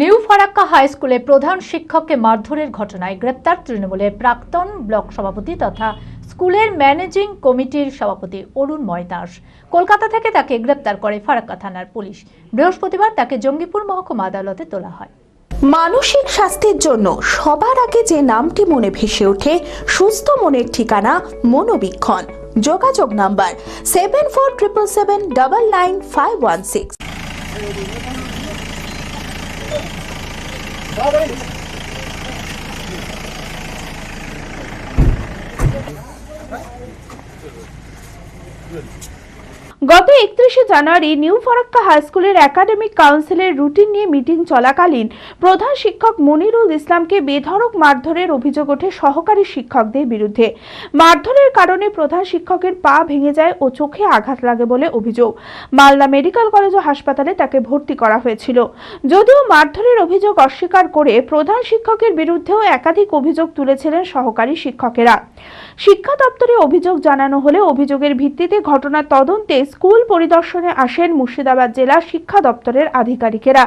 New Farakka high স্কুলে প্রধান শিক্ষককে মারধরের ঘটনায় গ্রেপ্তার তৃণমূলের প্রাক্তন ব্লক সভাপতি তথা স্কুলের ম্যানেজিং কমিটির সভাপতি অরুণময় দাস। কলকাতা থেকে তাকে গ্রেপ্তার করে ফারাক্কা থানার পুলিশ। বৃহস্পতিবার তাকে জঙ্গিপুর মহকুমা আদালতে তোলা হয়। মানসিক স্বাস্থ্যের জন্য সবার আগে যে নামটি মনে ভেসে ওঠে, সুস্থ মনের ঠিকানা মনোবীক্ষণ। যোগাযোগ number seven four triple seven double nine five one six Sağdayız. Good. গত একত্রিশে জানুয়ারি নিউ ফরাক্কা হাইস্কুলের একাডেমিক কাউন্সিলের রুটিন নিয়ে মিটিং চলাকালীন প্রধান শিক্ষক মনিরুল ইসলামকে বেধড়ক মারধরের অভিযোগ ওঠে সহকারী শিক্ষকদের বিরুদ্ধে। মারধরের কারণে প্রধান শিক্ষকের পা ভেঙে যায় ও চোখে আঘাত লাগে বলে অভিযোগ। মালদা মেডিকেল কলেজ ও হাসপাতালে তাকে ভর্তি করা হয়েছিল। যদিও মারধরের অভিযোগ অস্বীকার করে প্রধান শিক্ষকের বিরুদ্ধেও একাধিক অভিযোগ তুলেছিলেন সহকারী শিক্ষকেরা। শিক্ষা দপ্তরে অভিযোগ জানানো হলে অভিযোগের ভিত্তিতে ঘটনার তদন্তে স্কুল পরিদর্শনে আসেন মুর্শিদাবাদ জেলা শিক্ষা দপ্তরের আধিকারিকেরা।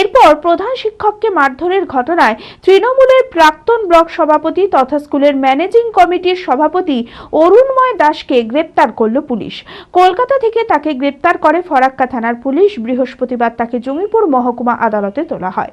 এরপর প্রধান শিক্ষককে মারধরের ঘটনায় তৃণমূলের প্রাক্তন ব্লক সভাপতি তথা স্কুলের ম্যানেজিং কমিটির সভাপতি অরুণময় দাসকে গ্রেপ্তার করল পুলিশ। কলকাতা থেকে তাকে গ্রেপ্তার করে ফরাক্কা থানার পুলিশ বৃহস্পতিবার তাকে জমিপুর মহকুমা আদালতে তোলা হয়।